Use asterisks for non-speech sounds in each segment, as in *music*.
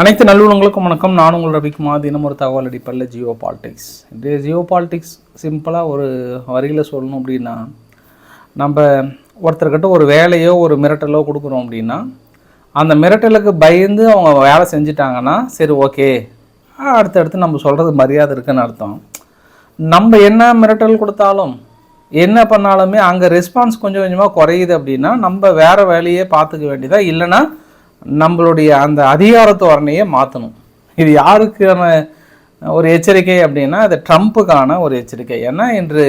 அனைத்து நல்லுணங்களுக்கும் வணக்கம். நான் உங்கள் ரவிக்குமார். தினம் ஒரு தகவல் அடிப்படையில் ஜியோ பாலிடிக்ஸ் இன்றைய ஜியோ பாலிடிக்ஸ் சிம்பிளாக ஒரு வரியில் சொல்லணும் அப்படின்னா நம்ம ஒருத்தர்கிட்ட ஒரு வேலையோ ஒரு மிரட்டலோ கொடுக்குறோம் அப்படின்னா அந்த மிரட்டலுக்கு பயந்து அவங்க வேலை செஞ்சிட்டாங்கன்னா சரி ஓகே அடுத்தடுத்து நம்ம சொல்கிறது மரியாதை இருக்குன்னு அர்த்தம். நம்ம என்ன மிரட்டல் கொடுத்தாலும் என்ன பண்ணாலுமே அங்கே ரெஸ்பான்ஸ் கொஞ்சம் கொஞ்சமாக குறையுது அப்படின்னா நம்ம வேறு வேலையே பார்த்துக்க வேண்டியதாக இல்லைன்னா நம்மளுடைய அந்த அதிகார தோரணையை மாற்றணும் இது யாருக்கான ஒரு எச்சரிக்கை அப்படின்னா அது ட்ரம்ப்புக்கான ஒரு எச்சரிக்கை. ஏன்னா இன்று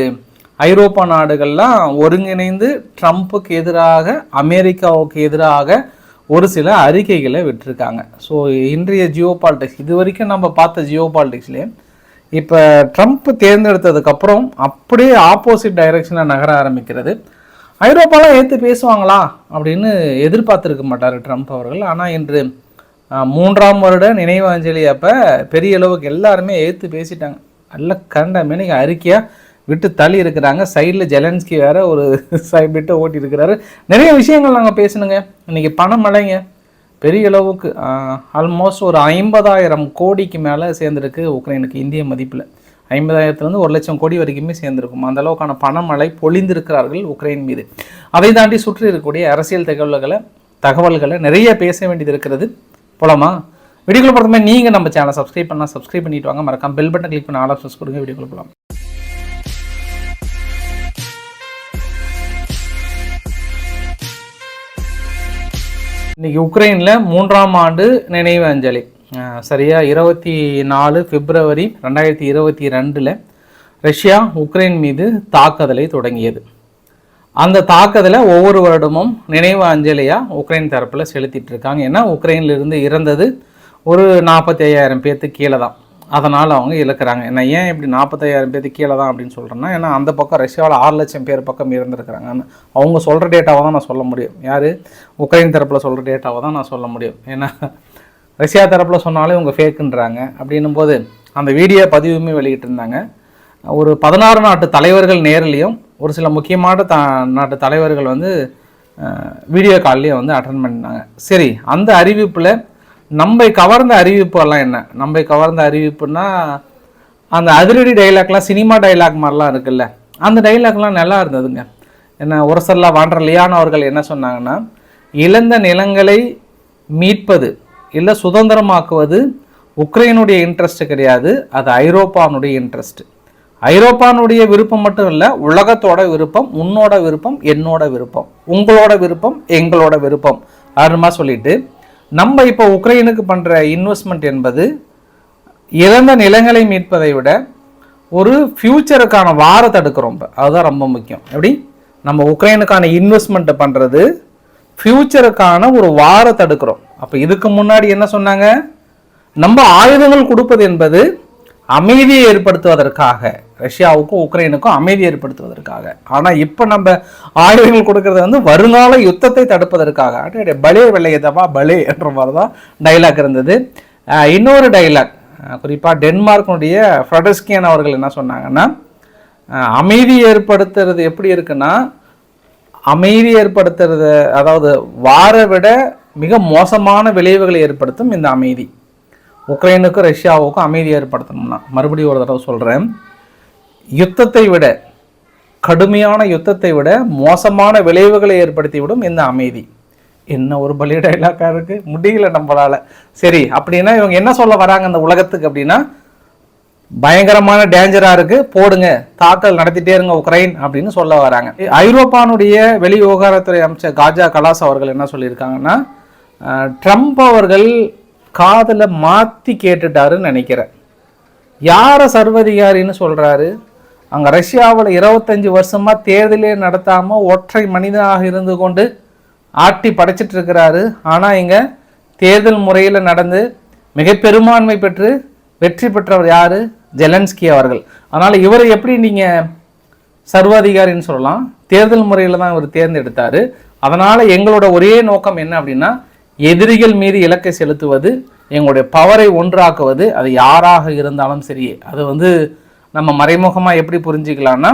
ஐரோப்பா நாடுகள்லாம் ஒருங்கிணைந்து ட்ரம்ப்புக்கு எதிராக அமெரிக்காவுக்கு எதிராக ஒரு சில அறிக்கைகளை விட்டுருக்காங்க. ஸோ இன்றைய ஜியோ பாலிடிக்ஸ் இது வரைக்கும் நம்ம பார்த்த ஜியோ பாலிடிக்ஸ்லேயே இப்போ ட்ரம்ப் தேர்ந்தெடுத்ததுக்கப்புறம் அப்படியே ஆப்போசிட் டைரக்ஷனில் நகர ஆரம்பிக்கிறது. ஐரோப்பாலாம் ஏற்று பேசுவாங்களா? அப்படின்னு எதிர்பார்த்துருக்க மாட்டார் ட்ரம்ப் அவர்கள். ஆனால் இன்று மூன்றாம் வருட நினைவு அஞ்சலி அப்போ பெரிய அளவுக்கு எல்லாருமே ஏற்று பேசிட்டாங்க. நல்ல கண்ட மேனிக்கு அறிக்கையாக விட்டு தள்ளி இருக்கிறாங்க. சைடில் ஜெலன்ஸ்கி வேற ஒரு *laughs* சைட் விட்டு ஓட்டி இருக்கிறாரு. நிறைய விஷயங்கள் நாங்கள் பேசணுங்க. இன்னைக்கு பணமழைங்க பெரிய அளவுக்கு ஆல்மோஸ்ட் ஒரு ஐம்பதாயிரம் கோடிக்கு மேலே சேர்ந்துருக்கு உக்ரைனுக்கு இந்திய மதிப்பில். ஐம்பதாயிரத்துலேருந்து ஒரு லட்சம் கோடி வரைக்குமே சேர்ந்துருக்கும். அந்த அளவுக்கான பணமழை பொழிந்திருக்கிறார்கள் உக்ரைன் மீது. அதை தாண்டி சுற்றி இருக்கக்கூடிய அரசியல் தகவல்களை தகவல்களை நிறைய பேச வேண்டியது இருக்கிறது. போலாமா? வீடியோக்குள்ள பொறுத்தமே நீங்கள் நம்ம சேனலை சப்ஸ்கிரைப் பண்ணால் சப்ஸ்கிரைப் பண்ணிட்டு வாங்க. மறக்காம பெல் பட்டன் கிளிக் பண்ண ஆல் ஆப்ஷன்ஸ் கொடுங்க. வீடியோக்குள்ள போகலாம் இன்னைக்கு உக்ரைனில் மூன்றாம் ஆண்டு நினைவு அஞ்சலி. சரியாக இருபத்தி நாலு பிப்ரவரி ரெண்டாயிரத்தி இருபத்தி ரெண்டில் ரஷ்யா உக்ரைன் மீது தாக்குதலை தொடங்கியது. அந்த தாக்குதலை ஒவ்வொரு வருடமும் நினைவு அஞ்சலியாக உக்ரைன் தரப்பில் செலுத்திட்டு இருக்காங்க. ஏன்னா உக்ரைன்லேருந்து இறந்தது ஒரு நாற்பத்தி ஐயாயிரம் பேர்த்துக்கு கீழே தான். அதனால் அவங்க இழக்கிறாங்க. ஏன்னா ஏன் இப்படி நாற்பத்தையாயிரம் பேர்த்துக்கு கீழே தான் அப்படின்னு சொல்கிறேன்னா ஏன்னா அந்த பக்கம் ரஷ்யாவில் ஆறு லட்சம் பேர் பக்கம் இறந்துருக்கிறாங்க அவங்க சொல்கிற டேட்டாவை தான் நான் சொல்ல முடியும். யார்? உக்ரைன் தரப்பில் சொல்கிற டேட்டாவை தான் நான் சொல்ல முடியும். ஏன்னா ரஷ்யா தரப்பில் சொன்னாலே இவங்க ஃபேக்குன்றாங்க அப்படின்னும் போது அந்த வீடியோ பதிவுமே வெளியிட்டிருந்தாங்க ஒரு பதினாறு நாட்டு தலைவர்கள் நேரிலையும் ஒரு சில முக்கியமான த நாட்டு தலைவர்கள் வந்து வீடியோ கால்லையும் வந்து அட்டன் பண்ணாங்க. சரி அந்த அறிவிப்பில் நம்மை கவர்ந்த அறிவிப்பெல்லாம் என்ன? நம்மை கவர்ந்த அறிவிப்புனா அந்த அதிரடி டைலாக்லாம் சினிமா டைலாக் மாதிரிலாம் இருக்குல்ல அந்த டைலாக்லாம் நல்லா இருந்ததுங்க. என்ன ஒரசல்லா வாண்டர் லியான் அவர்கள் என்ன சொன்னாங்கன்னா இழந்த நிலங்களை மீட்பது இல்லை சுதந்திரமாக்குவது உக்ரைனுடைய இன்ட்ரெஸ்ட் கிடையாது அது ஐரோப்பானுடைய இன்ட்ரெஸ்ட் ஐரோப்பானுடைய விருப்பம் மட்டும் இல்லை உலகத்தோட விருப்பம் உன்னோட விருப்பம் என்னோட விருப்பம் உங்களோட விருப்பம் எங்களோட விருப்பம். அதுமா சொல்லிட்டு நம்ம இப்போ உக்ரைனுக்கு பண்ணுற இன்வெஸ்ட்மெண்ட் என்பது இழந்த நிலங்களை மீட்பதை விட ஒரு ஃப்யூச்சருக்கான வார தடுக்கிறோம் இப்போ. அதுதான் ரொம்ப முக்கியம். எப்படி? நம்ம உக்ரைனுக்கான இன்வெஸ்ட்மெண்ட்டை பண்ணுறது ஃப்யூச்சருக்கான ஒரு வார தடுக்கிறோம். அப்போ இதுக்கு முன்னாடி என்ன சொன்னாங்க? நம்ம ஆயுதங்கள் கொடுப்பது என்பது அமைதியை ஏற்படுத்துவதற்காக ரஷ்யாவுக்கும் உக்ரைனுக்கும் அமைதி ஏற்படுத்துவதற்காக. ஆனால் இப்போ நம்ம ஆயுதங்கள் கொடுக்கறது வந்து வருங்கால யுத்தத்தை தடுப்பதற்காக. பலே வெள்ளையதவா பலே என்ற மாதிரி தான் டைலாக் இருந்தது இன்னொரு டைலாக் குறிப்பாக டென்மார்க்கினுடைய ஃப்ரெடஸ்கியன் அவர்கள் என்ன சொன்னாங்கன்னா அமைதி ஏற்படுத்துறது எப்படி இருக்குன்னா அமைதி ஏற்படுத்துறது அதாவது வார விட மிக மோசமான விளைவுகளை ஏற்படுத்தும் இந்த அமைதி. உக்ரைனுக்கும் ரஷ்யாவுக்கும் அமைதி ஏற்படுத்தணும்னா மறுபடியும் ஒரு தடவை சொல்கிறேன் யுத்தத்தை விட கடுமையான யுத்தத்தை விட மோசமான விளைவுகளை ஏற்படுத்திவிடும் இந்த அமைதி. என்ன ஒரு பலி டைலாக்காக இருக்கு முடியல நம்மளால். சரி அப்படின்னா இவங்க என்ன சொல்ல வராங்க இந்த உலகத்துக்கு அப்படின்னா பயங்கரமான டேஞ்சராக இருக்குது போடுங்க தாக்கல் நடத்திட்டே இருங்க உக்ரைன் அப்படின்னு சொல்ல வராங்க. ஐரோப்பானுடைய வெளி விவகாரத்துறை அமைச்சர் காஜா கலாஸ் அவர்கள் என்ன சொல்லியிருக்காங்கன்னா ட்ரம்ப் அவர்கள் காதலை மாற்றி கேட்டுட்டாருன்னு நினைக்கிறேன். யாரை சர்வதிகாரின்னு சொல்கிறாரு அங்கே ரஷ்யாவில் இருபத்தஞ்சி வருஷமாக தேர்தலே நடத்தாமல் ஒற்றை மனிதனாக இருந்து கொண்டு ஆட்டி படைச்சிட்டு இருக்கிறாரு. இங்கே தேர்தல் முறையில் நடந்து மிக பெரும்பான்மை பெற்று வெற்றி பெற்றவர் யார்? ஜெலன்ஸ்கி அவர்கள். அதனால் இவரை எப்படி நீங்கள் சர்வாதிகாரின்னு சொல்லலாம்? தேர்தல் முறையில் தான் இவர் தேர்ந்தெடுத்தார். அதனால் எங்களோட ஒரே நோக்கம் என்ன அப்படின்னா எதிரிகள் மீது இலக்கை செலுத்துவது எங்களுடைய பவரை ஒன்றாக்குவது அது யாராக இருந்தாலும் சரி அது வந்து நம்ம மறைமுகமாக எப்படி புரிஞ்சுக்கலாம்னா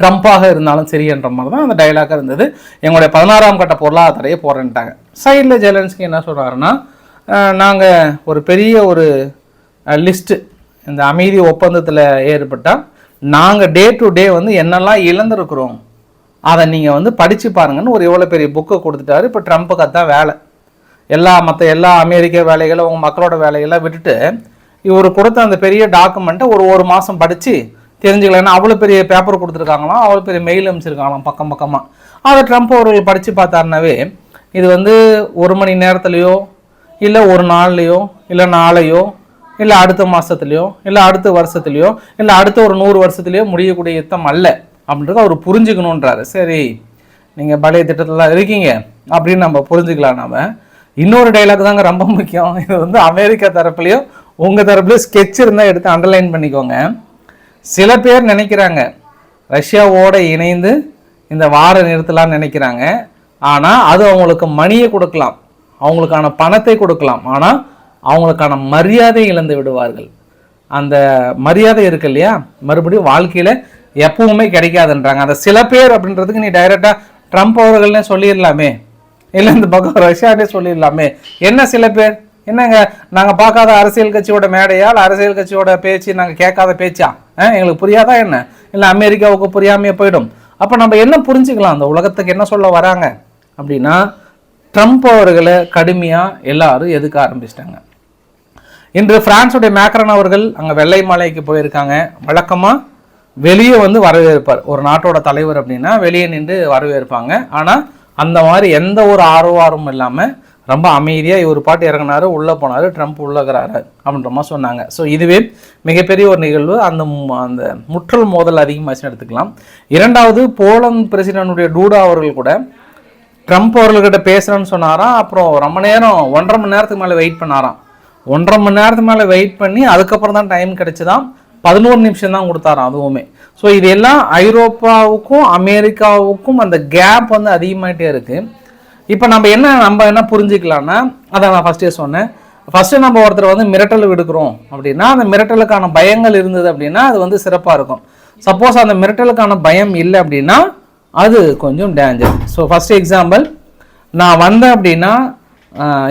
ட்ரம்ப்பாக இருந்தாலும் சரி என்ற மாதிரி தான் அந்த டைலாக் இருந்தது. எங்களுடைய பதினாறாம் கட்ட பொருளாதாரையே போறேன்ட்டாங்க சைடில் ஜெலன்ஸ்கி என்ன சொல்கிறாருன்னா நாங்கள் ஒரு பெரிய ஒரு லிஸ்ட்டு இந்த அமைதி ஒப்பந்தத்தில் ஏற்பட்டால் நாங்கள் டே டு டே வந்து என்னெல்லாம் இழந்திருக்கிறோம் அதை நீங்கள் வந்து படித்து பாருங்கன்னு ஒரு எவ்வளோ பெரிய புக்கை கொடுத்துட்டாரு. இப்போ ட்ரம்ப்புக்கு அதான் வேலை. எல்லா மற்ற எல்லா அமெரிக்க வேலைகளை உங்கள் மக்களோட வேலைகள்லாம் விட்டுட்டு இவர் கொடுத்த அந்த பெரிய டாக்குமெண்ட்டை ஒரு ஒரு மாதம் படித்து தெரிஞ்சுக்கலாம் அவ்வளோ பெரிய பேப்பர் கொடுத்துருக்காங்களாம் அவ்வளோ பெரிய மெயில் அனுப்பிச்சிருக்காங்களாம் பக்கம் பக்கமாக அதை ட்ரம்ப் அவர்கள் படித்து பார்த்தாருனாவே இது வந்து ஒரு மணி நேரத்துலையோ இல்லை ஒரு நாள்லையோ இல்லை நாளையோ இல்லை அடுத்த மாதத்துலையோ இல்லை அடுத்த வருஷத்துலையோ இல்லை அடுத்த ஒரு நூறு வருஷத்துலையோ முடியக்கூடிய யுத்தம் அல்ல அப்படின்றத அவர் புரிஞ்சுக்கணுன்றாரு. சரி நீங்கள் பழைய திட்டத்தில் இருக்கீங்க அப்படின்னு நம்ம புரிஞ்சுக்கலாம் நாம. இன்னொரு டைலாக் தாங்க ரொம்ப முக்கியம். இது வந்து அமெரிக்கா தரப்புலையும் உங்கள் தரப்புலையும் ஸ்கெட்ச் இருந்தால் எடுத்து அண்டர்லைன் பண்ணிக்கோங்க. சில பேர் நினைக்கிறாங்க ரஷ்யாவோட இணைந்து இந்த வார நிறுத்தலாம்னு நினைக்கிறாங்க. ஆனால் அது அவங்களுக்கு மணியை கொடுக்கலாம். அவங்களுக்கான பணத்தை கொடுக்கலாம். ஆனால் அவங்களுக்கான மரியாதை இழந்து விடுவார்கள். அந்த மரியாதை இருக்கு இல்லையா? மறுபடியும் வாழ்க்கையில் எப்பவுமே கிடைக்காதுன்றாங்க. அந்த சில பேர் அப்படின்றதுக்கு நீ டைரெக்டாக ட்ரம்ப் அவர்கள்னே சொல்லிடலாமே. இல்லை இந்த பக்கம் ரஷ்யானே சொல்லிடலாமே. என்ன சில பேர்? என்னங்க நாங்கள் பார்க்காத அரசியல் கட்சியோட மேடையா? இல்லை அரசியல் கட்சியோட பேச்சு நாங்கள் கேட்காத பேச்சா? ஆ, எங்களுக்கு புரியாதா என்ன? இல்லை அமெரிக்காவுக்கு புரியாமையே போயிடும். அப்போ நம்ம என்ன புரிஞ்சுக்கலாம்? அந்த உலகத்துக்கு என்ன சொல்ல வராங்க? அப்படின்னா ட்ரம்ப் அவர்களை கடுமையாக எல்லாரும் எதுக்க ஆரம்பிச்சிட்டாங்க. இன்று பிரான்ஸுடைய மேக்ரன் அவர்கள் அங்கே வெள்ளை மாலைக்கு போயிருக்காங்க. வழக்கமாக வெளியே வந்து வரவேற்பார். ஒரு நாட்டோட தலைவர் அப்படின்னா வெளியே நின்று வரவேற்பாங்க. ஆனால் அந்த மாதிரி எந்த ஒரு ஆர்வாரமும் இல்லாமல் ரொம்ப அமைதியாக இவர் பாட்டு இறங்கினார் உள்ளே போனார் ட்ரம்ப் உள்ளகிறாரு அப்படின்ற மாதிரி சொன்னாங்க. ஸோ இதுவே மிகப்பெரிய ஒரு நிகழ்வு. அந்த அந்த முற்றல் மோதல் அதிகமாச்சுன்னு எடுத்துக்கலாம். இரண்டாவது போலந்து பிரசிடனுடைய டூடா அவர்கள் கூட ட்ரம்ப் அவர்கள்கிட்ட பேசுகிறேன்னு சொன்னாராம் அப்புறம் ரொம்ப நேரம் ஒன்றரை மணி நேரத்துக்கு மேலே வெயிட் பண்ணாராம். ஒன்றரை மணி நேரத்துக்கு மேலே வெயிட் பண்ணி அதுக்கப்புறம் தான் டைம் கிடைச்சுதான் பதினோரு நிமிஷம் தான் கொடுத்தாராம் அதுவுமே. ஸோ இது எல்லாம் ஐரோப்பாவுக்கும் அமெரிக்காவுக்கும் அந்த கேப் வந்து அதிகமாகிட்டே இருக்குது இப்போ நம்ம என்ன நம்ம என்ன புரிஞ்சுக்கலான்னா அதை நான் ஃபஸ்ட்டே சொன்னேன். ஃபஸ்ட்டு நம்ம ஒருத்தர் வந்து மிரட்டல் விடுக்கிறோம் அப்படின்னா அந்த மிரட்டலுக்கான பயங்கள் இருந்தது அப்படின்னா அது வந்து சிறப்பாக இருக்கும். சப்போஸ் அந்த மிரட்டலுக்கான பயம் இல்லை அப்படின்னா அது கொஞ்சம் டேஞ்சர் ஸோ ஃபஸ்ட் எக்ஸாம்பிள் நான் வந்தேன் அப்படின்னா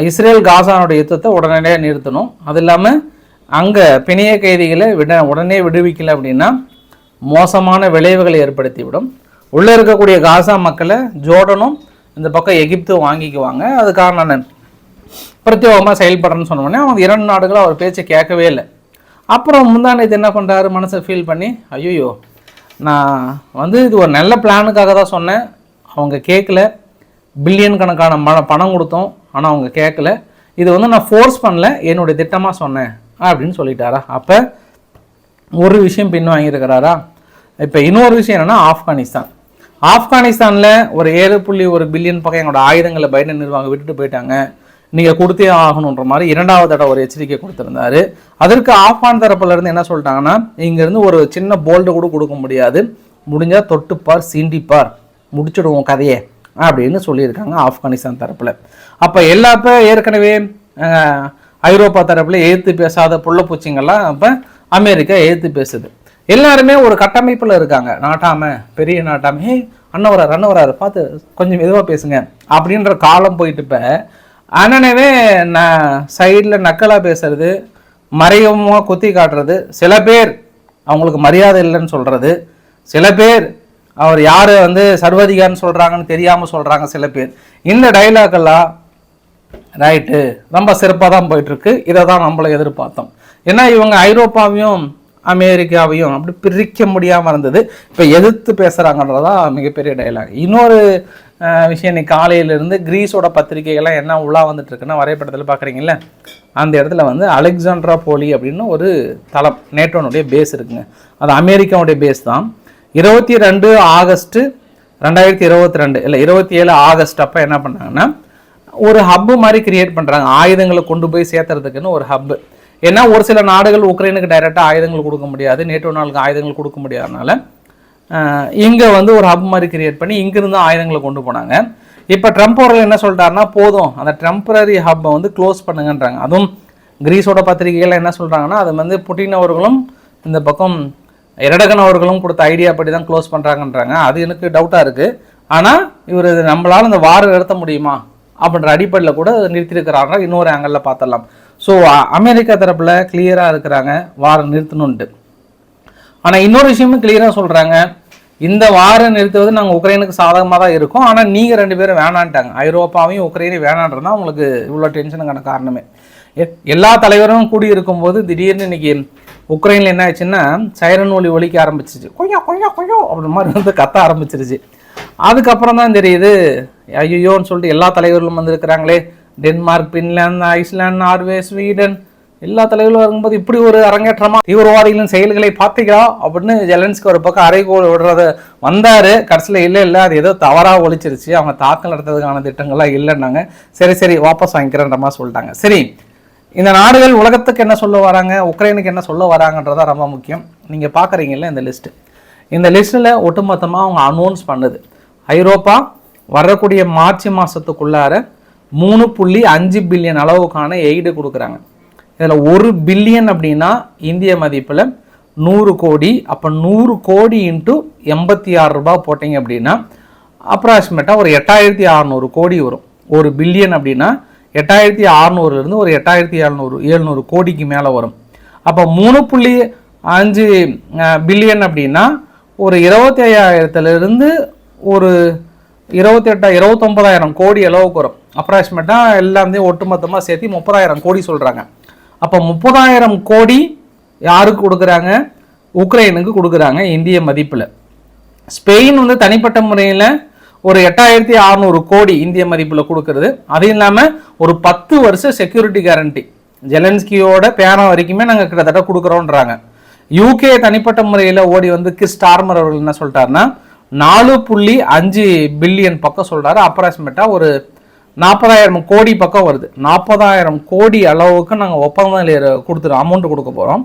இஸ்ரேல் காசானுடைய யுத்தத்தை உடனடியாக நிறுத்தணும். அது இல்லாமல் அங்கே பிணைய கைதிகளை விட உடனே விடுவிக்கல அப்படின்னா மோசமான விளைவுகளை ஏற்படுத்திவிடும். உள்ளே இருக்கக்கூடிய காசா மக்களை ஜோர்டனும் இந்த பக்கம் எகிப்தும் வாங்கிக்குவாங்க. அதுக்காக நான் பிரத்யேகமாக செயல்படுறேன்னு சொன்னோடனே அவங்க இரண்டு நாடுகளும் அவர் பேச்சை கேட்கவே இல்லை. அப்புறம் முந்தானத்து என்ன பண்ணுறாரு மனசை ஃபீல் பண்ணி ஐயோ நான் வந்து இது ஒரு நல்ல பிளானுக்காக தான் சொன்னேன். அவங்க கேட்கல. பில்லியன் கணக்கான ம பணம் கொடுத்தோம். ஆனால் அவங்க கேட்கல. இது வந்து நான் ஃபோர்ஸ் பண்ணல. என்னுடைய திட்டமாக சொன்னேன். அப்படின்னு சொல்லிட்டாரா. அப்போ ஒரு விஷயம் பின் வாங்கியிருக்கிறாரா இப்போ இன்னொரு விஷயம் என்னென்னா ஆப்கானிஸ்தான். ஆப்கானிஸ்தானில் ஒரு ஏழு புள்ளி ஒரு பில்லியன் பக்கம் எங்களோட ஆயுதங்களை பைடன் நிர்வாகம் விட்டுட்டு போயிட்டாங்க. நீங்கள் கொடுத்தே ஆகணுன்ற மாதிரி இரண்டாவது தடவை ஒரு எச்சரிக்கை கொடுத்துருந்தாரு. அதற்கு ஆப்கான் தரப்புலேருந்து என்ன சொல்லிட்டாங்கன்னா இங்கேருந்து ஒரு சின்ன போல்டு கூட கொடுக்க முடியாது. முடிஞ்சால் தொட்டுப்பார் சீண்டிப்பார். முடிச்சிடுவோம் கதையை அப்படின்னு சொல்லியிருக்காங்க ஆப்கானிஸ்தான் தரப்பில். அப்போ எல்லா இப்போ ஏற்கனவே ஐரோப்பா தரப்புல எதிர்த்து பேசாத புள்ள பூச்சிங்கெல்லாம் இப்போ அமெரிக்கா எதிர்த்து பேசுது. எல்லாருமே ஒரு கட்டமைப்பில் இருக்காங்க. நாட்டாம பெரிய நாட்டாம ஹே அண்ணவரார் வராரு பார்த்து கொஞ்சம் மெதுவாக பேசுங்க அப்படின்ற காலம் போயிட்டு இப்போ அண்ணனவே நான் சைடில் நக்கலாக பேசுறது மறைமுகமாக குத்தி காட்டுறது சில பேர் அவங்களுக்கு மரியாதை இல்லைன்னு சொல்கிறது சில பேர் அவர் யார் வந்து சர்வதிகாரன்னு சொல்கிறாங்கன்னு தெரியாமல் சொல்கிறாங்க சில பேர். இந்த டைலாக்கெல்லாம் ரைட்டு ரொம்ப சிறப்பாக தான் போயிட்டுருக்கு. இதை தான் நம்மளை எதிர்பார்த்தோம். ஏன்னா இவங்க ஐரோப்பாவையும் அமெரிக்காவையும் அப்படி பிரிக்க முடியாமல் இருந்தது. இப்போ எதிர்த்து பேசுகிறாங்கன்றதா மிகப்பெரிய டைலாக் இன்னொரு விஷயம் இன்னைக்கு காலையிலேருந்து கிரீஸோட பத்திரிகைகள்லாம் என்ன உள்ளா வந்துட்டு இருக்குன்னா வரைபடத்தில் பார்க்குறீங்களே அந்த இடத்துல வந்து அலெக்சாண்ட்ரா போலி அப்படின்னு ஒரு தளம் நேட்டோனுடைய பேஸ் இருக்குங்க. அது அமெரிக்காவுடைய பேஸ் தான். இருபத்தி ரெண்டு ஆகஸ்ட்டு ரெண்டாயிரத்தி இருபத்தி ரெண்டு இல்லை இருபத்தி ஏழு ஆகஸ்ட் அப்போ என்ன பண்ணாங்கன்னா ஒரு ஹப்பு மாதிரி கிரியேட் பண்ணுறாங்க ஆயுதங்களை கொண்டு போய் சேர்த்துறதுக்குன்னு ஒரு ஹப்பு ஏன்னா ஒரு சில நாடுகள் உக்ரைனுக்கு டைரெக்டாக ஆயுதங்கள் கொடுக்க முடியாது. நேட்டோ நாளுக்கு ஆயுதங்கள் கொடுக்க முடியாதனால இங்கே வந்து ஒரு ஹப் மாதிரி கிரியேட் பண்ணி இங்கேருந்து ஆயுதங்களை கொண்டு போனாங்க. இப்போ ட்ரம்ப் அவர்கள் என்ன சொல்லிட்டாருன்னா போதும். அந்த டெம்பரரி ஹப்பை வந்து க்ளோஸ் பண்ணுங்கன்றாங்க. அதுவும் கிரீஸோட பத்திரிகைகள் என்ன சொல்கிறாங்கன்னா அது வந்து புட்டின் அவர்களும் இந்த பக்கம் இரடகன் அவர்களும் கொடுத்த ஐடியா படி தான் க்ளோஸ் பண்ணுறாங்கன்றாங்க அது எனக்கு டவுட்டாக இருக்குது ஆனால் இவர் நம்மளால் இந்த வாரம் நிறுத்த முடியுமா? அப்படின்ற அடிப்படையில் கூட நிறுத்தியிருக்கிறாங்க. இன்னொரு ஆங்கிளில் பார்த்துடலாம். ஸோ அமெரிக்கா தரப்பில் கிளியராக இருக்கிறாங்க. வாரம் நிறுத்தணுன்ட்டு ஆனால் இன்னொரு விஷயமும் கிளியராக சொல்கிறாங்க இந்த வாரம் நிறுத்துவது நாங்கள் உக்ரைனுக்கு சாதகமாக தான் இருக்கோம். ஆனால் நீங்கள் ரெண்டு பேரும் வேணான்ட்டாங்க. ஐரோப்பாவையும் உக்ரைனையும் வேணான்றதான் உங்களுக்கு இவ்வளோ டென்ஷனுக்கான காரணமே. எ- எல்லா தலைவரும் கூடி இருக்கும்போது திடீர்னு இன்னைக்கு உக்ரைனில் என்ன ஆச்சுன்னா சைரன் ஒலி ஒலிக்க ஆரம்பிச்சிச்சு கொய்யா கொய்யா கொய்யோ அப்படின்ற மாதிரி வந்து கத்த ஆரம்பிச்சிருச்சு. அதுக்கப்புறம் தான் தெரியுது ஐயோன்னு சொல்லிட்டு எல்லா தலைவர்களும் வந்திருக்கிறாங்களே. Denmark Finland Iceland Norway Sweden. எல்லா தலைவர்களும் வரும்போது இப்படி ஒரு அரங்கேற்றமா தீவிரவாதிகளின் செயல்களை பார்த்தீங்களா அப்படின்னு ஜெலன்ஸ்கி ஒரு பக்கம் அரைகோல் விடுறது வந்தாரு. கடைசியில் இல்லை இல்லை அது ஏதோ தவறாக ஒழிச்சிருச்சு. அவங்க தாக்கல் நடத்துறதுக்கான திட்டங்கள்லாம் இல்லைன்னாங்க. சரி சரி வாபஸ் வாங்கிக்கிறேன்ற மாதிரி சொல்லிட்டாங்க. சரி இந்த நாடுகள் உலகத்துக்கு என்ன சொல்ல வராங்க? உக்ரைனுக்கு என்ன சொல்ல வராங்கன்றதா ரொம்ப முக்கியம். நீங்கள் பார்க்குறீங்கல்ல இந்த லிஸ்ட்டு இந்த லிஸ்ட்டில் ஒட்டுமொத்தமாக அவங்க அனௌன்ஸ் பண்ணுது. ஐரோப்பா வரக்கூடிய மார்ச் மாதத்துக்குள்ளார மூணு புள்ளி அஞ்சு பில்லியன் அளவுக்கான எய்டு கொடுக்குறாங்க. இதில் ஒரு பில்லியன் அப்படின்னா இந்திய மதிப்பில் நூறு கோடி அப்போ நூறு கோடி இன்ட்டு எண்பத்தி ஆறு ரூபாய் போட்டிங்க அப்படின்னா அப்ராக்சிமேட்டாக ஒரு எட்டாயிரத்தி அறநூறு கோடி வரும். ஒரு பில்லியன் அப்படின்னா எட்டாயிரத்தி அறநூறுலேருந்து ஒரு எட்டாயிரத்தி எழுநூறு எழுநூறு கோடிக்கு மேலே வரும். அப்போ மூணு புள்ளி அஞ்சு பில்லியன் அப்படின்னா ஒரு இருபத்தி ஐயாயிரத்துலேருந்து ஒரு இருபத்தெட்டா இருபத்தொம்பதாயிரம் கோடி அளவுக்கு வரும். அப்ராக்சிமேட்டாக எல்லாமே ஒட்டுமொத்தமாக சேர்த்து முப்பதாயிரம் கோடி சொல்கிறாங்க அப்போ முப்பதாயிரம் கோடி யாருக்கு கொடுக்குறாங்க? உக்ரைனுக்கு கொடுக்குறாங்க இந்திய மதிப்பில். ஸ்பெயின் வந்து தனிப்பட்ட முறையில் ஒரு எட்டாயிரத்தி அறநூறு கோடி இந்திய மதிப்பில் கொடுக்கறது. அதுவும் இல்லாமல் ஒரு பத்து வருஷம் செக்யூரிட்டி கேரண்டி ஜெலன்ஸ்கியோட பேரம் வரைக்குமே நாங்கள் கிட்டத்தட்ட கொடுக்குறோன்றாங்க யூகே தனிப்பட்ட முறையில் ஓடி வந்து கிஸ் டார்மர் அவர்கள் என்ன சொல்லிட்டாருன்னா நாலு புள்ளி அஞ்சு பில்லியன் பக்கம் சொல்கிறாரு அப்ராக்சிமேட்டாக ஒரு நாற்பதாயிரம் கோடி பக்கம் வருது. நாற்பதாயிரம் கோடி அளவுக்கு நாங்கள் ஒப்பந்தம் கொடுத்துரு அமௌண்ட் கொடுக்க போகிறோம்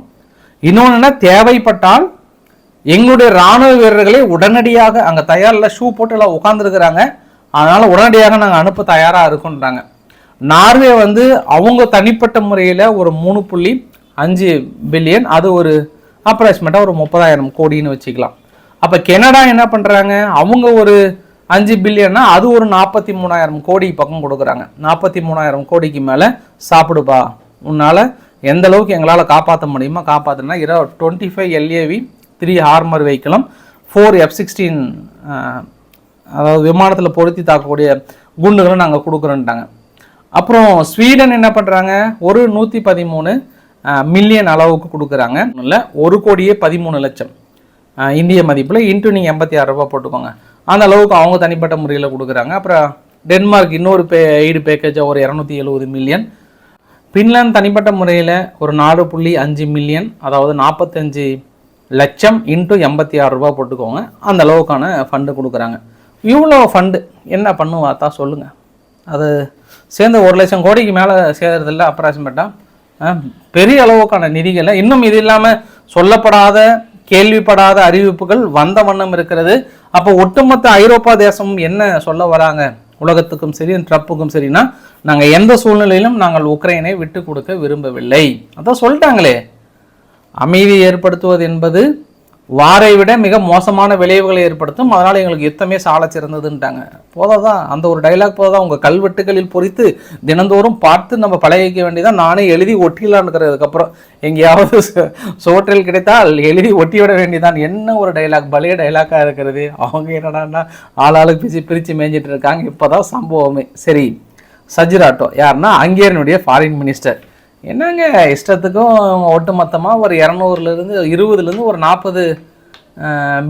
இன்னொன்று தேவைப்பட்டால் எங்களுடைய ராணுவ வீரர்களை உடனடியாக அங்கே தயாரில் ஷூ போட்டு எல்லாம் உட்காந்துருக்குறாங்க அதனால் உடனடியாக நாங்கள் அனுப்ப தயாராக இருக்கோன்றாங்க. நார்வே வந்து அவங்க தனிப்பட்ட முறையில் ஒரு மூணு புள்ளி அஞ்சு பில்லியன் அது ஒரு அப்ராக்சிமேட்டாக ஒரு முப்பதாயிரம் கோடின்னு வச்சுக்கலாம். அப்போ கெனடா என்ன பண்ணுறாங்க அவங்க ஒரு அஞ்சு பில்லியன்னா அது ஒரு நாற்பத்தி மூணாயிரம் கோடி பக்கம் கொடுக்குறாங்க. நாற்பத்தி மூணாயிரம் கோடிக்கு மேலே சாப்பிடுப்பா. உன்னால் எந்த அளவுக்கு எங்களால் காப்பாற்ற முடியுமோ காப்பாற்றினா இரு twenty five LAV three armour வெஹிக்கிளும் four F sixteen அதாவது விமானத்தில் பொருத்தி தாக்கக்கூடிய குண்டுகளும் நாங்கள் கொடுக்குறோன்ட்டாங்க. அப்புறம் ஸ்வீடன் என்ன பண்ணுறாங்க ஒரு நூற்றி பதிமூணு மில்லியன் அளவுக்கு கொடுக்குறாங்க. இல்லை ஒரு கோடியே பதிமூணு லட்சம். இந்திய மதிப்பில் இன்ட்டு நீங்கள் எண்பத்தி ஆறு ரூபா போட்டுக்கோங்க. அந்த அளவுக்கு அவங்க தனிப்பட்ட முறையில் கொடுக்குறாங்க. அப்புறம் டென்மார்க் இன்னொரு பே எய்டு பேக்கேஜாக ஒரு இரநூத்தி எழுபது மில்லியன் பின்லாந்து தனிப்பட்ட முறையில் ஒரு நாலு புள்ளி அஞ்சு மில்லியன் அதாவது நாற்பத்தஞ்சு லட்சம் இன்ட்டு எண்பத்தி ஆறு ரூபா போட்டுக்கோங்க. அந்த அளவுக்கான ஃபண்டு கொடுக்குறாங்க. இவ்வளோ ஃபண்டு என்ன பண்ணுவாத்தா சொல்லுங்கள் அது சேர்ந்து ஒரு லட்சம் கோடிக்கு மேலே சேர்றதில்ல அப்ராக்சிமேட்டாக பெரிய அளவுக்கான நிதிகளை இன்னும் இது இல்லாமல் சொல்லப்படாத கேள்விப்படாத அறிவிப்புகள் வந்த வண்ணம் இருக்கிறது. அப்போ ஒட்டுமொத்த ஐரோப்பா தேசம் என்ன சொல்ல வராங்க? உலகத்துக்கும் சரி ட்ரப்புக்கும் சரினா நாங்கள் எந்த சூழ்நிலையிலும் நாங்கள் உக்ரைனை விட்டு கொடுக்க விரும்பவில்லை. அதான் சொல்லிட்டாங்களே. அமைதி ஏற்படுத்துவது என்பது வாரை விட மிக மோசமான விளைவுகளை ஏற்படுத்தும். அதனால் எங்களுக்கு யுத்தமே சால சிறந்ததுன்ட்டாங்க. போதாதான் அந்த ஒரு டைலாக் போதாதான் உங்கள் கல்வெட்டுகளில் பொறித்து தினந்தோறும் பார்த்து நம்ம பழகிக்க வேண்டியதான் நானே எழுதி ஒட்டிடலான்னுக்கிறதுக்கப்புறம் எங்கேயாவது சோற்றில் கிடைத்தால் எழுதி ஒட்டி விட வேண்டியதான் என்ன ஒரு டைலாக் பழைய டைலாக்காக இருக்கிறது. அவங்க என்னடான்னா ஆளாளுக்கு பிரித்து பிரித்து மேய்ஞ்சிட்டு இருக்காங்க. இப்போ தான் சம்பவமே. சரி. சஜிராட்டோ யாருன்னா அங்கேயனுடைய ஃபாரின் மினிஸ்டர் என்னங்க இஷ்டத்துக்கும் ஒட்டுமொத்தமாக ஒரு இரநூறுலேருந்து இருபதுலேருந்து ஒரு நாற்பது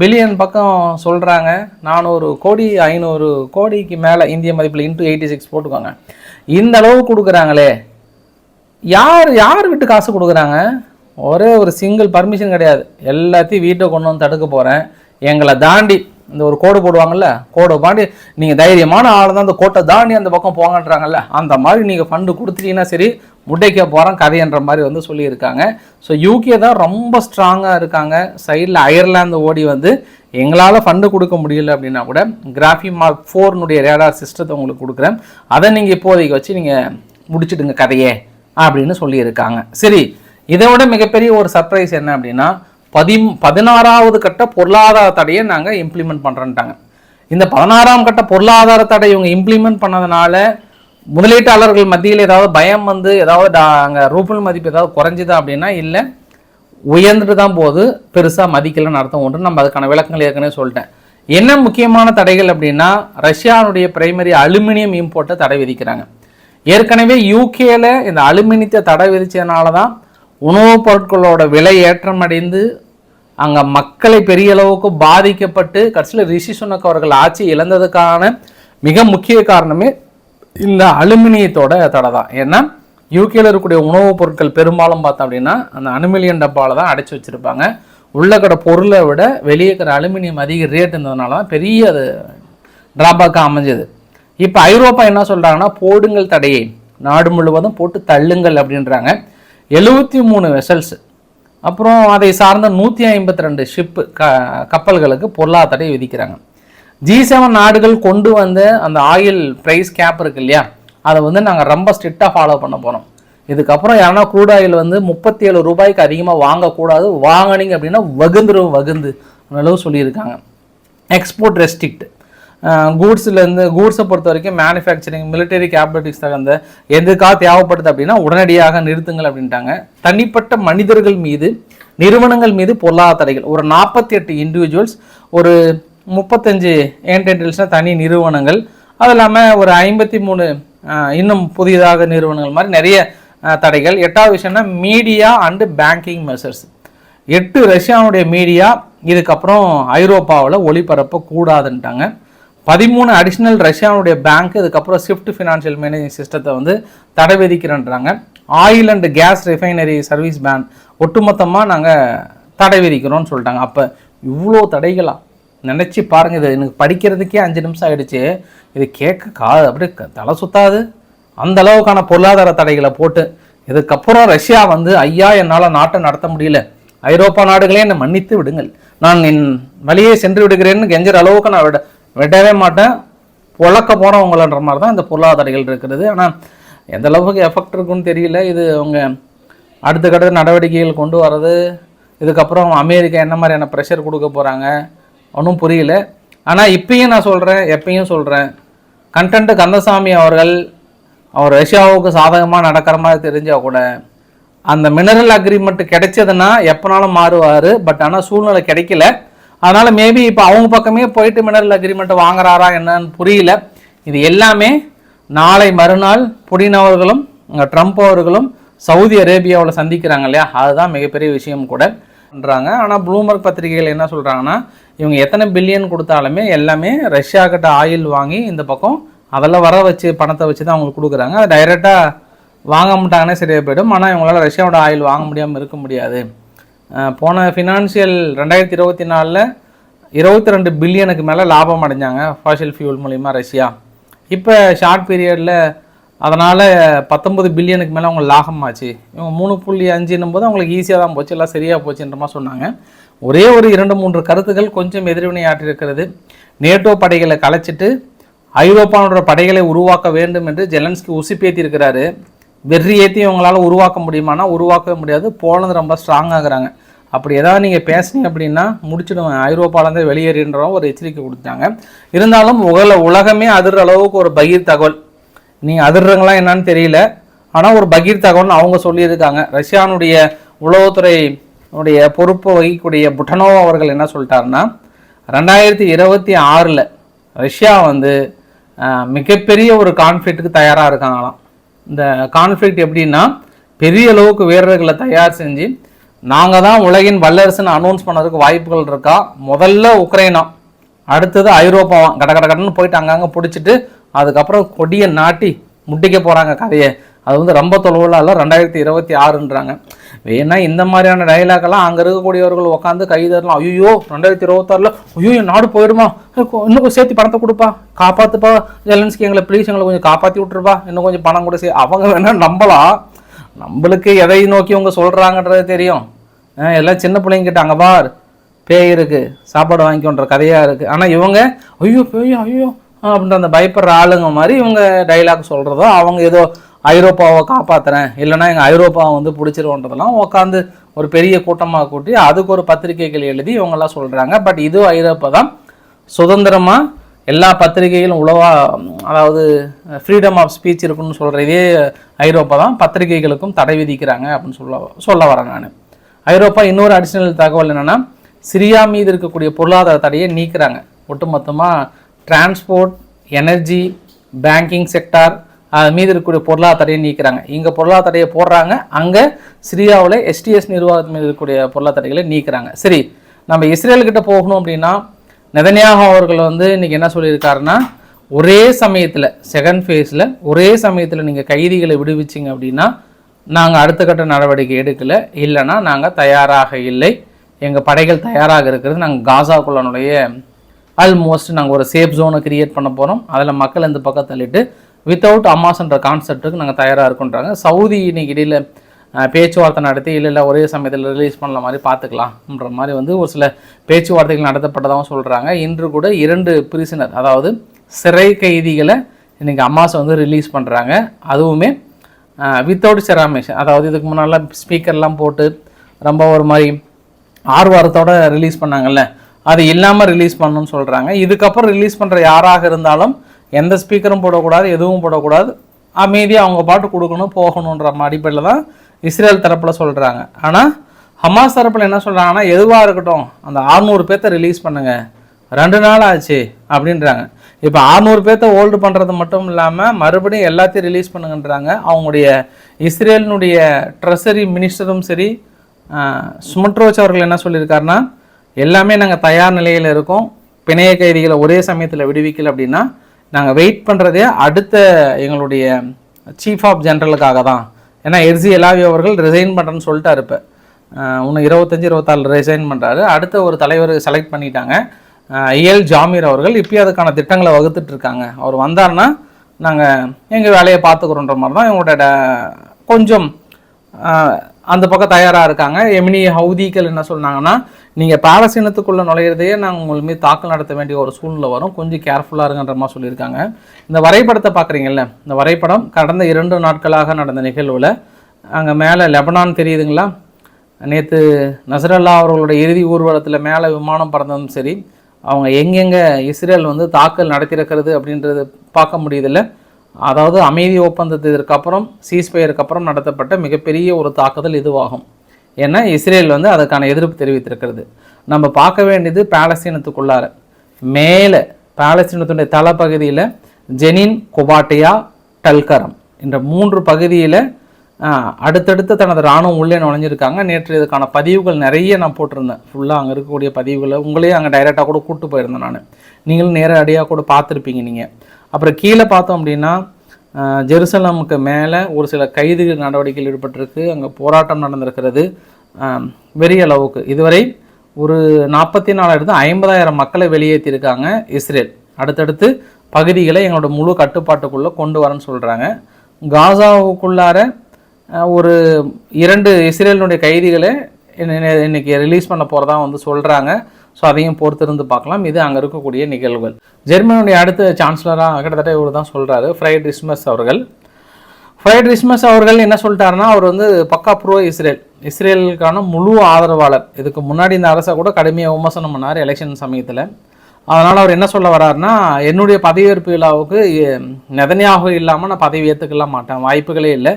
பில்லியன் பக்கம் சொல்கிறாங்க நானூறு கோடி ஐநூறு கோடிக்கு மேலே இந்திய மதிப்பில் இன்ட்டு எயிட்டி சிக்ஸ் போட்டுக்கோங்க. இந்த அளவு கொடுக்குறாங்களே. யார் யார் விட்டு காசு கொடுக்குறாங்க? ஒரே ஒரு சிங்கிள் பர்மிஷன் கிடையாது. எல்லாத்தையும் வீட்டை கொண்டு வந்து தடுக்க போகிறேன் எங்களை தாண்டி இந்த ஒரு கோடு போடுவாங்கல்ல கோடை தாண்டி நீங்கள் தைரியமான ஆள் தான் அந்த கோட்டை தாண்டி அந்த பக்கம் போங்கன்றாங்கல்ல அந்த மாதிரி நீங்கள் ஃபண்டு கொடுத்துட்டீங்கன்னா சரி முட்டைக்க போகிறோம் கதைன்ற மாதிரி வந்து சொல்லியிருக்காங்க. ஸோ யூகே தான் ரொம்ப ஸ்ட்ராங்காக இருக்காங்க. சைடில் அயர்லாந்து ஓடி வந்து எங்களால் ஃபண்டு கொடுக்க முடியல அப்படின்னா கூட கிராஃபி மார்க் ஃபோர்னுடைய ரேடார் சிஸ்டத்தை உங்களுக்கு கொடுக்குறேன். அதை நீங்கள் இப்போதைக்கு வச்சு நீங்கள் முடிச்சிடுங்க கதையே அப்படின்னு சொல்லியிருக்காங்க. சரி இதை விட மிகப்பெரிய ஒரு சர்ப்ரைஸ் என்ன அப்படின்னா பதி பதினாறாவது கட்ட பொருளாதார தடையை நாங்கள் இம்ப்ளிமெண்ட் பண்ணுறோன்ட்டாங்க இந்த பதினாறாம் கட்ட பொருளாதார தடை இவங்க இம்ப்ளிமெண்ட் பண்ணதுனால முதலீட்டாளர்கள் மத்தியில் ஏதாவது பயம் வந்து ஏதாவது டா- ரூபல் மதிப்பு ஏதாவது குறைஞ்சிதா அப்படின்னா இல்லை. உயர்ந்துட்டு தான் போகுது. பெருசாக மதிக்கலன்னு அர்த்தம் ஒன்று நம்ம அதுக்கான விளக்கங்கள் ஏற்கனவே சொல்லிட்டேன். என்ன முக்கியமான தடைகள் அப்படின்னா ரஷ்யாவுடைய பிரைமரி அலுமினியம் இம்போர்ட்டை தடை விதிக்கிறாங்க. ஏற்கனவே யூகேல இந்த அலுமினியத்தை தடை விதித்ததுனால தான் உணவுப் பொருட்களோட விலை ஏற்றம் அடைந்து அங்கே மக்களை பெரிய அளவுக்கு பாதிக்கப்பட்டு கடைசியில் ரிஷி சுனக் அவர்கள் ஆட்சி இழந்ததுக்கான மிக முக்கிய காரணமே இந்த அலுமினியத்தோட தடை தான். ஏன்னா யூகேல இருக்கக்கூடிய உணவுப் பொருட்கள் பெரும்பாலும் பார்த்தோம் அப்படின்னா அந்த அலுமினியம் டப்பாவில் தான் அடைச்சி வச்சுருப்பாங்க. உள்ளே கடை பொருளை விட வெளியே இருக்கிற அலுமினியம் அதிக ரேட் இருந்ததுனால தான் பெரிய அது ட்ராபேக்காக அமைஞ்சது. இப்போ ஐரோப்பா என்ன சொல்கிறாங்கன்னா போடுங்கள் தடையை. நாடு முழுவதும் போட்டு தள்ளுங்கள் அப்படின்றாங்க. எழுபத்தி மூணு வெசல்ஸ் அப்புறம் அதை சார்ந்த நூற்றி ஐம்பத்தி ரெண்டு ஷிப்பு க கப்பல்களுக்கு பொருளாதார தடை விதிக்கிறாங்க. ஜி செவன் நாடுகள் கொண்டு வந்த அந்த ஆயில் ப்ரைஸ் கேப் இருக்கு இல்லையா? அதை வந்து நாங்கள் ரொம்ப ஸ்ட்ரிக்டாக ஃபாலோ பண்ண போகிறோம் இதுக்கப்புறம் யாருன்னா க்ரூட் ஆயில் வந்து முப்பத்தி ஏழு ரூபாய்க்கு அதிகமாக வாங்கக்கூடாது. வாங்கினீங்க அப்படின்னா வகுந்துரும் வகுந்து. அளவு சொல்லியிருக்காங்க. எக்ஸ்போர்ட் ரெஸ்ட்ரிக்ட் கூட்ஸ்லேருந்து கூட்ஸை பொறுத்த வரைக்கும் மேனுஃபேக்சரிங் மிலிட்டரி கேபிலிட்டிஸ் தகுந்த எதுக்காக தேவைப்படுது அப்படின்னா உடனடியாக நிறுத்துங்கள் அப்படின்ட்டாங்க. தனிப்பட்ட மனிதர்கள் மீது நிறுவனங்கள் மீது பொருளாதார தடைகள். ஒரு நாற்பத்தி எட்டு இண்டிவிஜுவல்ஸ் ஒரு முப்பத்தஞ்சு ஏன்டென்டல்ஸ்னால் தனி நிறுவனங்கள். அது இல்லாமல் ஒரு ஐம்பத்தி மூணு இன்னும் புதிதாக நிறுவனங்கள் மாதிரி நிறைய தடைகள். எட்டாவது விஷயம்னா மீடியா அண்டு பேங்கிங் மெஷர்ஸ் எட்டு ரஷ்யாவுடைய மீடியா இதுக்கப்புறம் ஐரோப்பாவில் ஒளிபரப்ப கூடாதுன்ட்டாங்க. பதிமூணு அடிஷ்னல் ரஷ்யாவுடைய பேங்க் இதுக்கப்புறம் ஸ்விஃப்ட் ஃபினான்ஷியல் மேனேஜிங் சிஸ்டத்தை வந்து தடை விதிக்கிறேன்றாங்க. Oil and gas refinery service ban ஒட்டுமொத்தமாக நாங்கள் தடை விதிக்கிறோம்னு சொல்லிட்டாங்க. அப்போ இவ்வளோ தடைகளாக நினச்சி பாருங்க இது எனக்கு படிக்கிறதுக்கே அஞ்சு நிமிஷம் ஆகிடுச்சு இது கேட்க கா அப்படியே க- தலை சுத்தாது. அந்த அளவுக்கான பொருளாதார தடைகளை போட்டு இதுக்கப்புறம் ரஷ்யா வந்து ஐயா என்னால் நாட்டை நடத்த முடியல. ஐரோப்பா நாடுகளே என்னை மன்னித்து விடுங்கள். நான் என் வழியே சென்று விடுகிறேன்னு கெஞ்சற அளவுக்கு நான் விட விடவே மாட்டேன். பொழக்க போகிறவங்களன்ற மாதிரி தான் இந்த பொருளாதாரங்கள் இருக்கிறது. ஆனால் எந்த அளவுக்கு எஃபெக்ட் இருக்குன்னு தெரியல. இது அவங்க அடுத்த கட்ட நடவடிக்கைகள் கொண்டு வர்றது. இதுக்கப்புறம் அமெரிக்கா என்ன மாதிரியான ப்ரெஷர் கொடுக்க போகிறாங்க ஒன்றும் புரியல. ஆனால் இப்பயும் நான் சொல்கிறேன் எப்பயும் சொல்கிறேன் கண்டன்ட் கந்தசாமி அவர்கள் அவர் ரஷ்யாவுக்கு சாதகமாக நடக்கிற மாதிரி தெரிஞ்சால் கூட அந்த மினரல் அக்ரிமெண்ட் கிடைச்சதுன்னா எப்போனாலும் மாறுவார். பட் ஆனால் சூழ்நிலை கிடைக்கல. அதனால் மேபி இப்போ அவங்க பக்கமே போயிட்டு மினரல் அக்ரிமெண்ட் வாங்குறாரா என்னன்னு புரியல. இது எல்லாமே நாளை மறுநாள் புடின் அவர்களும் ட்ரம்ப் அவர்களும் சவுதி அரேபியாவில் சந்திக்கிறாங்க இல்லையா? அதுதான் மிகப்பெரிய விஷயம் கூட. பண்ணுறாங்க ஆனால் ப்ளூமர்க் பத்திரிகைகள் என்ன சொல்கிறாங்கன்னா இவங்க எத்தனை பில்லியன் கொடுத்தாலுமே எல்லாமே ரஷ்யா கிட்ட ஆயில் வாங்கி இந்த பக்கம் அதெல்லாம் வர வச்சு பணத்தை வச்சு தான் அவங்களுக்கு கொடுக்குறாங்க. அது டைரெக்டாக வாங்க மாட்டாங்கன்னே சரியாக போயிடும். ஆனால் இவங்களால் ரஷ்யாவோட ஆயில் வாங்க முடியாமல் இருக்க முடியாது. போன ஃபினான்ஷியல் ரெண்டாயிரத்தி இருபத்தி நாலில் இருபத்தி ரெண்டு பில்லியனுக்கு மேலே லாபம் அடைஞ்சாங்க ஃபாஷியல் ஃபியூல் மூலிமா ரஷ்யா. இப்போ ஷார்ட் பீரியடில் அதனால் பத்தொன்பது பில்லியனுக்கு மேலே அவங்க லாபமாச்சு. இவங்க மூணு புள்ளி அஞ்சுன்னும் போது அவங்களுக்கு ஈஸியாக தான் போச்சு எல்லாம் சரியாக போச்சுன்ற மாதிரி சொன்னாங்க. ஒரே ஒரு இரண்டு மூன்று கருத்துக்கள் கொஞ்சம் எதிர்வினை ஆற்றிருக்கிறது நேட்டோ படைகளை கலைச்சிட்டு ஐரோப்பாவோட படைகளை உருவாக்க வேண்டும் என்று ஜெலன்ஸ்கி உசுப்பேத்தி வெற்றி வெறி ஏற்றி இவங்களால் உருவாக்க முடியுமானா உருவாக்கவே முடியாது. போலந்து ரொம்ப ஸ்ட்ராங் ஆகுறாங்க. அப்படி ஏதாவது நீங்கள் பேசுனீங்க அப்படின்னா முடிச்சிடுவேன். ஐரோப்பாலேருந்து வெளியேறின்ற ஒரு எச்சரிக்கை கொடுத்தாங்க. இருந்தாலும் உலக உலகமே அதிர்ற அளவுக்கு ஒரு பகிர் தகவல் நீங்கள் அதிர்றங்களா என்னன்னு தெரியல. ஆனால் ஒரு பகீர் தகவல்னு அவங்க சொல்லியிருக்காங்க. ரஷ்யானுடைய உளவுத்துறை உடைய பொறுப்பு வகிக்கக்கூடிய புட்டனோவா அவர்கள் என்ன சொல்லிட்டாருன்னா ரெண்டாயிரத்தி இருபத்தி ஆறில் ரஷ்யா வந்து மிகப்பெரிய ஒரு கான்ஃப்ளிக்ட்டுக்கு தயாராக இருக்காங்களாம். இந்த கான்ஃப்ளிக்ட் எப்படின்னா பெரிய அளவுக்கு வீரர்களை தயார் செஞ்சு நாங்கள் தான் உலகின் வல்லரசுன்னு அனௌன்ஸ் பண்ணதுக்கு வாய்ப்புகள் இருக்கா? முதல்ல உக்ரைனா அடுத்தது ஐரோப்பாவான் கட கட கடன்னு போயிட்டு அங்கங்கே பிடிச்சிட்டு அதுக்கப்புறம் கொடியை நாட்டி முட்டிக்க போகிறாங்க கதையை. அது வந்து ரொம்ப தொலைவில் இல்லை ரெண்டாயிரத்தி இருபத்தி ஆறுன்றாங்க. வேணா இந்த மாதிரியான டைலாக்கெல்லாம் அங்கே இருக்கக்கூடியவர்கள் உட்காந்து கைதரலாம் ஐயோ ரெண்டாயிரத்தி இருபத்தாறில் ஐயோ என் நாடு போயிடுமா இன்னும் கொஞ்சம் சேர்த்து பணத்தை கொடுப்பா. காப்பாற்றுப்பா ஜெலன்ஸ்கி எங்களை ப்ளீஸ் எங்களை கொஞ்சம் காப்பாற்றி விட்டுருப்பா. இன்னும் கொஞ்சம் பணம் கூட. சே அவங்க வேணால் நம்பலாம். நம்மளுக்கு எதை நோக்கி அவங்க சொல்கிறாங்கன்றது தெரியும். எல்லாம் சின்ன பிள்ளைங்கிட்ட அங்கே பார். பேய் இருக்கு சாப்பாடு வாங்கிக்கோன்ற கதையாக இருக்குது ஆனால் இவங்க ஐயோ பேய் ஐயோ. அப்படின்ற அந்த பயப்படுற ஆளுங்க மாதிரி இவங்க டைலாக் சொல்கிறதோ அவங்க ஏதோ ஐரோப்பாவை காப்பாத்துறேன் இல்லைன்னா எங்கள் ஐரோப்பாவை வந்து பிடிச்சிருவோன்றதெல்லாம் உட்காந்து ஒரு பெரிய கூட்டமாக கூட்டி அதுக்கு ஒரு பத்திரிகைகள் எழுதி இவங்கெல்லாம் சொல்கிறாங்க பட் இது ஐரோப்பா தான். சுதந்திரமாக எல்லா பத்திரிகைகளும் உழவா அதாவது ஃப்ரீடம் ஆஃப் ஸ்பீச் இருக்குன்னு சொல்கிற இதே ஐரோப்பா தான். பத்திரிகைகளுக்கும் தடை விதிக்கிறாங்க அப்படின்னு சொல்ல சொல்ல வரேன் நான். ஐரோப்பா இன்னொரு அடிஷ்னல் தகவல் என்னென்னா சிரியா மீது இருக்கக்கூடிய பொருளாதார தடையை நீக்கிறாங்க. ஒட்டுமொத்தமாக டிரான்ஸ்போர்ட் எனர்ஜி பேங்கிங் செக்டார் அது மீது இருக்கக்கூடிய பொருளாதாரையை நீக்கிறாங்க. இங்கே பொருளாதாரையை போடுறாங்க. அங்கே சிரியாவில் எஸ்டிஎஸ் நிர்வாகத்து மீது இருக்கக்கூடிய பொருளாதாரங்களை நீக்கிறாங்க. சரி நம்ம இஸ்ரேல்கிட்ட போகணும் அப்படின்னா நெதன்யாகு அவர்கள் வந்து இன்றைக்கி என்ன சொல்லியிருக்காருன்னா ஒரே சமயத்தில் செகண்ட் ஃபேஸில் ஒரே சமயத்தில் நீங்கள் கைதிகளை விடுவிச்சிங்க அப்படின்னா நாங்கள் அடுத்த கட்ட நடவடிக்கை எடுக்கலை. இல்லைன்னா நாங்கள் தயாராக இல்லை. எங்கள் படைகள் தயாராக இருக்கிறது. நாங்கள் காசாக்குள்ளனுடைய ஆல்மோஸ்ட் நாங்கள் ஒரு சேஃப் ஜோனை கிரியேட் பண்ண போகிறோம் அதில் மக்கள் இந்த பக்கம் தள்ளிட்டு வித்தவுட் அம்மாஸ்ன்ற கான்செப்ட்டுக்கு நாங்கள் தயாராக இருக்கோன்றாங்க. சவுதி இன்னைக்கு இடையில் பேச்சுவார்த்தை நடத்தி இல்லை இல்லை ஒரே சமயத்தில் ரிலீஸ் பண்ணல மாதிரி பார்த்துக்கலாம்ன்ற மாதிரி வந்து ஒரு சில பேச்சுவார்த்தைகள் நடத்தப்பட்டதாகவும் சொல்கிறாங்க இன்று கூட இரண்டு பிரிசினர் அதாவது சிறை கைதிகளை இன்றைக்கி அம்மாஸ் வந்து ரிலீஸ் பண்ணுறாங்க அதுவுமே வித்தவுட் செராமேஷன் அதாவது இதுக்கு முன்னால் ஸ்பீக்கர்லாம் போட்டு ரொம்ப ஒரு மாதிரி ஆர்வாரத்தோட ரிலீஸ் பண்ணாங்கல்ல. அது இல்லாமல் ரிலீஸ் பண்ணணும்னு சொல்கிறாங்க இதுக்கப்புறம் ரிலீஸ் பண்ணுற யாராக இருந்தாலும் எந்த ஸ்பீக்கரும் போடக்கூடாது எதுவும் போடக்கூடாது. அமைதியாக அவங்க பாட்டு கொடுக்கணும் போகணுன்ற அடிப்படையில் தான் இஸ்ரேல் தரப்பில் சொல்கிறாங்க ஆனால் ஹமாஸ் தரப்பில் என்ன சொல்கிறாங்கன்னா எதுவாக இருக்கட்டும் அந்த 600 பேர்த்த ரிலீஸ் பண்ணுங்கள் ரெண்டு நாள் ஆச்சு அப்படின்றாங்க. இப்போ 600 பேர்த்த ஹோல்டு பண்ணுறது மட்டும் இல்லாமல் மறுபடியும் எல்லாத்தையும் ரிலீஸ் பண்ணுங்கன்றாங்க. அவங்களுடைய இஸ்ரேலினுடைய ட்ரெஸரி மினிஸ்டரும் சரி சுமட்ரோச் அவர்கள் என்ன சொல்லியிருக்காருன்னா எல்லாமே நாங்கள் தயார் நிலையில் இருக்கோம். பிணைய கைதிகளை ஒரே சமயத்தில் விடுவிக்கல அப்படின்னா நாங்கள் வெயிட் பண்ணுறதே அடுத்த எங்களுடைய சீஃப் ஆஃப் ஜென்ரலுக்காக தான். ஏன்னா எர்சி எலாவி அவர்கள் ரிசைன் பண்ணுறேன்னு சொல்லிட்டாரு இப்போ. இன்னும் இருபத்தஞ்சி இருபத்தாறு ரிசைன் பண்ணுறாரு அடுத்த ஒரு தலைவர் செலக்ட் பண்ணிட்டாங்க. ஐஎல் ஜாமீர் அவர்கள். இப்போயும் அதுக்கான திட்டங்களை வகுத்துட்டு இருக்காங்க. அவர் வந்தாருன்னா நாங்கள் எங்கள் வேலையை பார்த்துக்குறோன்ற மாதிரி தான் இவங்களோட கொஞ்சம் அந்த பக்கம் தயாராக இருக்காங்க. எமினி ஹவுதிகள் என்ன சொன்னாங்கன்னா நீங்கள் பாலஸ்தீனத்துக்குள்ளே நுழையிறதையே நாங்கள் உங்கள் மீது தாக்கல் நடத்த வேண்டிய ஒரு சூழ்நிலை வரும். கொஞ்சம் கேர்ஃபுல்லாக இருங்கன்ற மாதிரி சொல்லியிருக்காங்க. இந்த வரைபடத்தை பார்க்குறீங்கல்ல இந்த வரைபடம் கடந்த இரண்டு நாட்களாக நடந்த நிகழ்வில் அங்கே மேலே லெபனான் தெரியுதுங்களா? நேற்று நசரல்லா அவர்களோட இறுதி ஊர்வலத்தில் மேலே விமானம் பறந்ததும் சரி அவங்க எங்கெங்கே இஸ்ரேல் வந்து தாக்கல் நடத்தியிருக்கிறது அப்படின்றது பார்க்க முடியுதில்ல. அதாவது அமைதி ஒப்பந்தத்திற்கு அப்புறம் சீஸ்பயருக்கு அப்புறம் நடத்தப்பட்ட மிகப்பெரிய ஒரு தாக்குதல் இதுவாகும். ஏன்னா இஸ்ரேல் வந்து அதற்கான எதிர்ப்பு தெரிவித்திருக்கிறது. நம்ம பார்க்க வேண்டியது பாலஸ்தீனத்துக்குள்ளார. மேலே பாலஸ்தீனத்துடைய தலைப்பகுதியில் ஜெனின் குபாட்டியா டல்கரம் என்ற மூன்று பகுதியில் அடுத்தடுத்து தனது இராணுவம் உள்ளே நுழைஞ்சிருக்காங்க. நேற்று இதுக்கான பதிவுகள் நிறைய நான் போட்டிருந்தேன். ஃபுல்லாக அங்கே இருக்கக்கூடிய பதிவுகளை உங்களையும் அங்கே டைரெக்டாக கூட கூட்டு போயிருந்தேன் நான். நீங்களும் நேரடியாக கூட பார்த்துருப்பீங்க நீங்கள் அப்புறம் கீழே பார்த்தோம் அப்படின்னா ஜெருசலமுக்கு மேலே ஒரு சில கைது நடவடிக்கையில் ஈடுபட்டிருக்கு. அங்கே போராட்டம் நடந்திருக்கிறது. பெரிய அளவுக்கு. இதுவரை ஒரு நாற்பத்தி நாலாயிரத்து ஐம்பதாயிரம் மக்களை வெளியேற்றியிருக்காங்க இஸ்ரேல். அடுத்தடுத்து பகுதிகளை எங்களோட முழு கட்டுப்பாட்டுக்குள்ளே கொண்டு வரேன்னு சொல்கிறாங்க காசாவுக்குள்ளார ஒரு இரண்டு இஸ்ரேலினுடைய கைதிகளை இன்னைக்கு ரிலீஸ் பண்ண போகிறதா வந்து சொல்கிறாங்க ஸோ அதையும் பொறுத்திருந்து பார்க்கலாம். இது அங்கே இருக்கக்கூடிய நிகழ்வுகள். ஜெர்மனியுடைய அடுத்த சான்சலராக கிட்டத்தட்ட இவர் தான் சொல்கிறாரு ஃப்ரைட் ரிஸ்மஸ் அவர்கள். ஃப்ரைட் ரிஸ்மஸ் அவர்கள் என்ன சொல்லிட்டாருன்னா அவர் வந்து பக்கா ப்ரோ இஸ்ரேல். இஸ்ரேலுக்கான முழு ஆதரவாளர். இதுக்கு முன்னாடி இந்த அரசை கூட கடுமையாக விமர்சனம் பண்ணார் எலெக்ஷன் சமயத்தில். அதனால் அவர் என்ன சொல்ல வர்றாருன்னா என்னுடைய பதவியேற்பு விழாவுக்கு நெதனையாக இல்லாமல் நான் பதவி ஏற்றுக்கலாம் மாட்டேன். வாய்ப்புகளே இல்லை.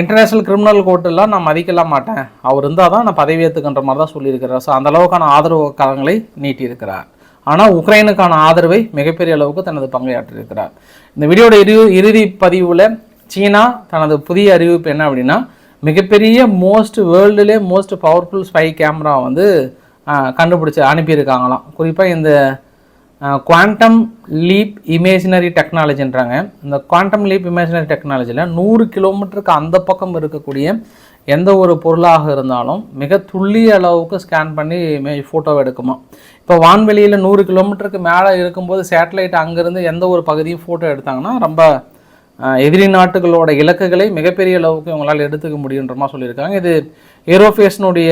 இன்டர்நேஷ்னல் கிரிமினல் கோர்ட்டெல்லாம் நான் மதிக்கலாம் மாட்டேன். அவர் இருந்தால் தான் நான் பதவி ஏற்றுக்கின்ற மாதிரி தான் சொல்லியிருக்கிறார். ஸோ அந்த அளவுக்கான ஆதரவு கரங்களை நீட்டியிருக்கிறார். ஆனால் உக்ரைனுக்கான ஆதரவை மிகப்பெரிய அளவுக்கு தனது பங்கையாற்றியிருக்கிறார் இந்த வீடியோட இறு இறுதி பதிவில் சீனா தனது புதிய அறிவிப்பு என்ன அப்படின்னா மிகப்பெரிய மோஸ்ட் வேர்ல்டுலே மோஸ்ட் பவர்ஃபுல் ஸ்பை கேமரா வந்து கண்டுபிடிச்சி அனுப்பியிருக்காங்களாம். குறிப்பாக இந்த குவாண்டம் லீப் இமேஜினரி டெக்னாலஜின்றாங்க இந்த குவாண்டம் லீப் இமேஜினரி டெக்னாலஜியில் நூறு கிலோமீட்டருக்கு அந்த பக்கம் இருக்கக்கூடிய எந்த ஒரு பொருளாக இருந்தாலும் மிக துல்லிய அளவுக்கு ஸ்கேன் பண்ணி ஃபோட்டோ எடுக்குமா. இப்போ வான்வெளியில் நூறு கிலோமீட்டருக்கு மேலே இருக்கும்போது சேட்டலைட் அங்கேருந்து எந்த ஒரு பகுதியும் ஃபோட்டோ எடுத்தாங்கன்னா ரொம்ப எதிரி நாட்டுகளோட இலக்குகளை மிகப்பெரிய அளவுக்கு இவங்களால் எடுத்துக்க முடியுன்ற மாதிரி சொல்லியிருக்காங்க. இது ஏரோஃபேஸ்னுடைய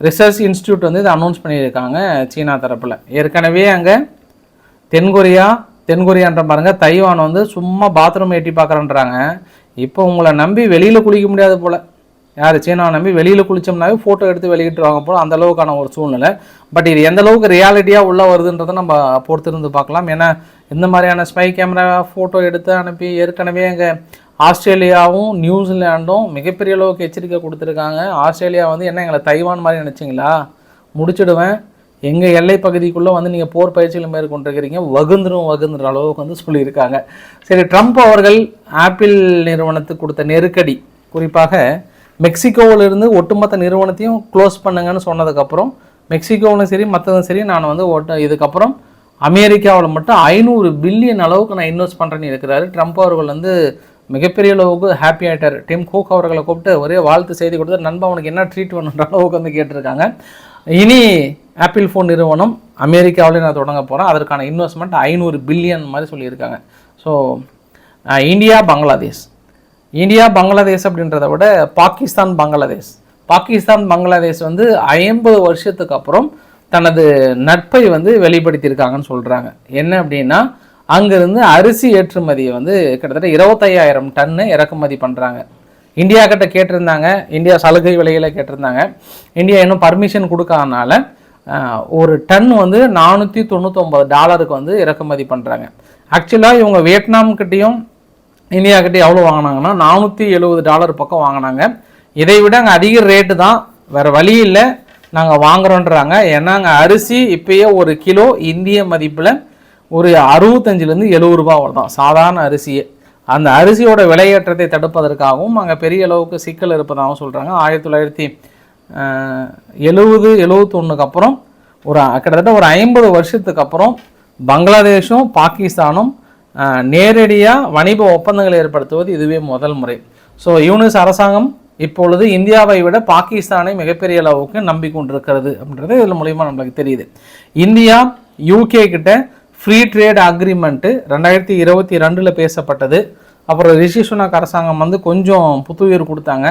ரிசர்ச் இன்ஸ்டியூட் வந்து இதை அனௌன்ஸ் பண்ணியிருக்காங்க சீனா தரப்பில். ஏற்கனவே அங்கே தென்கொரியா தென்கொரியான்ற பாருங்க தைவான் வந்து சும்மா பாத்ரூம் எட்டி பார்க்குறேன்றாங்க. இப்போ உங்களை நம்பி வெளியில் குளிக்க முடியாது போல். யார்? சீனாவை நம்பி வெளியில் குளித்தோம்னாவே ஃபோட்டோ எடுத்து வெளியிட்டுருவாங்க போல. அந்த அளவுக்கான ஒரு சூழ்நிலை. பட் இது எந்த அளவுக்கு ரியாலிட்டியாக உள்ளே வருதுன்றதை நம்ம பொறுத்திருந்து பார்க்கலாம். ஏன்னா இந்த மாதிரியான ஸ்பை கேமரா ஃபோட்டோ எடுத்து அனுப்பி ஏற்கனவே எங்கள் ஆஸ்திரேலியாவும் நியூசிலாண்டும் மிகப்பெரிய அளவுக்கு எச்சரிக்கை கொடுத்துருக்காங்க. ஆஸ்திரேலியா வந்து என்ன எங்களை தைவான் மாதிரி நினச்சிங்களா? முடிச்சிடுவேன். எங்கள் எல்லை பகுதிக்குள்ளே வந்து நீங்கள் போர் பயிற்சிகள் மேற்கொண்டிருக்கிறீங்க. வகுந்துரும் வகுந்துற அளவுக்கு வந்து சொல்லியிருக்காங்க. சரி ட்ரம்ப் அவர்கள் ஆப்பிள் நிறுவனத்துக்கு கொடுத்த நெருக்கடி குறிப்பாக மெக்சிகோவிலிருந்து ஒட்டுமொத்த நிறுவனத்தையும் க்ளோஸ் பண்ணுங்கன்னு சொன்னதுக்கப்புறம் மெக்சிகோவிலும் சரி மற்றதும் சரி நான் வந்து ஒட்ட இதுக்கப்புறம் அமெரிக்காவில் மட்டும் ஐநூறு பில்லியன் அளவுக்கு நான் இன்வெஸ்ட் பண்ணுறேன்னு இருக்கிறாரு. ட்ரம்ப் அவர்கள் வந்து மிகப்பெரிய அளவுக்கு ஹாப்பி ஆகிட்டார் டிம் கூக் அவர்களை கூப்பிட்டு ஒரே வாழ்த்து செய்தி கொடுத்து நண்பா அவனுக்கு என்ன ட்ரீட் பண்ணுன்ற அளவுக்கு வந்து கேட்டிருக்காங்க. இனி ஆப்பிள் ஃபோன் நிறுவனம் அமெரிக்காவிலே நான் தொடங்க போகிறேன் அதற்கான இன்வெஸ்ட்மெண்ட் ஐநூறு பில்லியன் மாதிரி சொல்லியிருக்காங்க. So India Bangladesh. India Bangladesh அப்படின்றத விட பாகிஸ்தான் பங்களாதேஷ். பாகிஸ்தான் பங்களாதேஷ் வந்து ஐம்பது வருஷத்துக்கு அப்புறம் தனது நட்பை வந்து வெளிப்படுத்தியிருக்காங்கன்னு சொல்கிறாங்க என்ன அப்படின்னா அங்கேருந்து அரிசி ஏற்றுமதியை வந்து கிட்டத்தட்ட இருபத்தையாயிரம் டன்னு இறக்குமதி பண்ணுறாங்க இந்தியா கிட்ட கேட்டிருந்தாங்க. இந்தியா சலுகை விலையில் கேட்டிருந்தாங்க. இந்தியா இன்னும் பர்மிஷன் கொடுக்காதனால ஒரு டன் வந்து நானூற்றி தொண்ணூற்றொம்பது டாலருக்கு வந்து இறக்குமதி பண்ணுறாங்க ஆக்சுவலாக இவங்க வியட்நாம் கிட்டேயும் இந்தியா எவ்வளோ வாங்கினாங்கன்னா நானூற்றி எழுபது டாலர் பக்கம் வாங்கினாங்க. இதை விட அங்கே அதிக ரேட்டு தான். வேறு வழி இல்லை. நாங்கள் வாங்குறோன்றாங்க. ஏன்னா அங்கே அரிசி இப்போயே ஒரு கிலோ இந்திய மதிப்பில் ஒரு அறுபத்தஞ்சிலேருந்து எழுபது ரூபா தான் சாதாரண அரிசியே. அந்த அரிசியோட விலையேற்றத்தை தடுப்பதற்காகவும் அங்கே பெரிய அளவுக்கு சிக்கல் இருப்பதாகவும் சொல்கிறாங்க ஆயிரத்தி தொள்ளாயிரத்தி எழுபது எழுபத்தொன்னுக்கு அப்புறம் ஒரு கிட்டத்தட்ட ஒரு ஐம்பது வருஷத்துக்கு அப்புறம் பங்களாதேஷும் பாகிஸ்தானும் நேரடியாக வணிக ஒப்பந்தங்களை ஏற்படுத்துவது இதுவே முதல் முறை. ஸோ யூனிஸ் அரசாங்கம் இப்பொழுது இந்தியாவை விட பாகிஸ்தானை மிகப்பெரிய அளவுக்கு நம்பிக்கொண்டிருக்கிறது அப்படின்றது இதில் மூலியமாக நம்மளுக்கு தெரியுது. இந்தியா யூகே கிட்ட ஃப்ரீ ட்ரேட் அக்ரிமெண்ட்டு ரெண்டாயிரத்தி இருபத்தி ரெண்டில் பேசப்பட்டது. அப்புறம் ரிஷி சுனாக் அரசாங்கம் வந்து கொஞ்சம் புத்துயிர் கொடுத்தாங்க.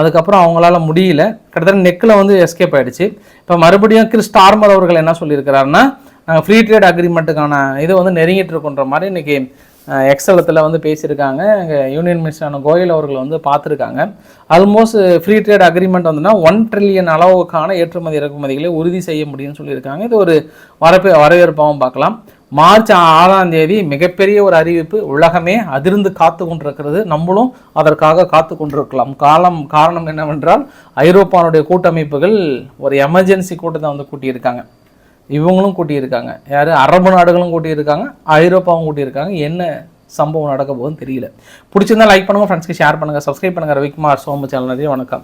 அதுக்கப்புறம் அவங்களால முடியல. கிட்டத்தட்ட நெக்கில் வந்து எஸ்கேப் ஆயிடுச்சு. இப்போ மறுபடியும் கிறிஸ் டார்மர் அவர்கள் என்ன சொல்லியிருக்கிறாருன்னா நாங்கள் ஃப்ரீ ட்ரேட் அக்ரிமெண்ட்டுக்கான இது வந்து நெருங்கிட்டு இருக்கோன்ற மாதிரி இன்னைக்கு எக்ஸலத்தில் வந்து பேசியிருக்காங்க. எங்கள் யூனியன் மினிஸ்டரான கோயல் அவர்கள் வந்து பார்த்துருக்காங்க. ஆல்மோஸ்ட் ஃப்ரீ ட்ரேட் அக்ரிமெண்ட் வந்துன்னா ஒன் ட்ரில்லியன் அளவுக்கான ஏற்றுமதி இறக்குமதிகளை உறுதி செய்ய முடியும்னு சொல்லியிருக்காங்க. இது ஒரு வரப்பே வரவேற்பாகவும் பார்க்கலாம். மார்ச் ஆறாம் தேதி மிகப்பெரிய ஒரு அறிவிப்பு உலகமே அதிர்ந்து காத்து கொண்டிருக்கிறது. நம்மளும் அதற்காக காத்து கொண்டிருக்கலாம். காலம் காரணம் என்னவென்றால் ஐரோப்பானுடைய கூட்டமைப்புகள் ஒரு எமர்ஜென்சி கூட்டத்தை வந்து கூட்டியிருக்காங்க. இவங்களும் கூட்டியிருக்காங்க. யார்? அரபு நாடுகளும் கூட்டியிருக்காங்க. ஐரோப்பாவும் கூட்டியிருக்காங்க. என்ன சம்பவம் நடக்க போகுதுன்னு தெரியல. பிடிச்சிருந்தா லைக் பண்ணுங்கள் ஃப்ரெண்ட்ஸ்க்கு ஷேர் பண்ணுங்கள் சப்ஸ்கிரைப் பண்ணுங்க. ரவிக்குமார் சோமு சேனல் வணக்கம்.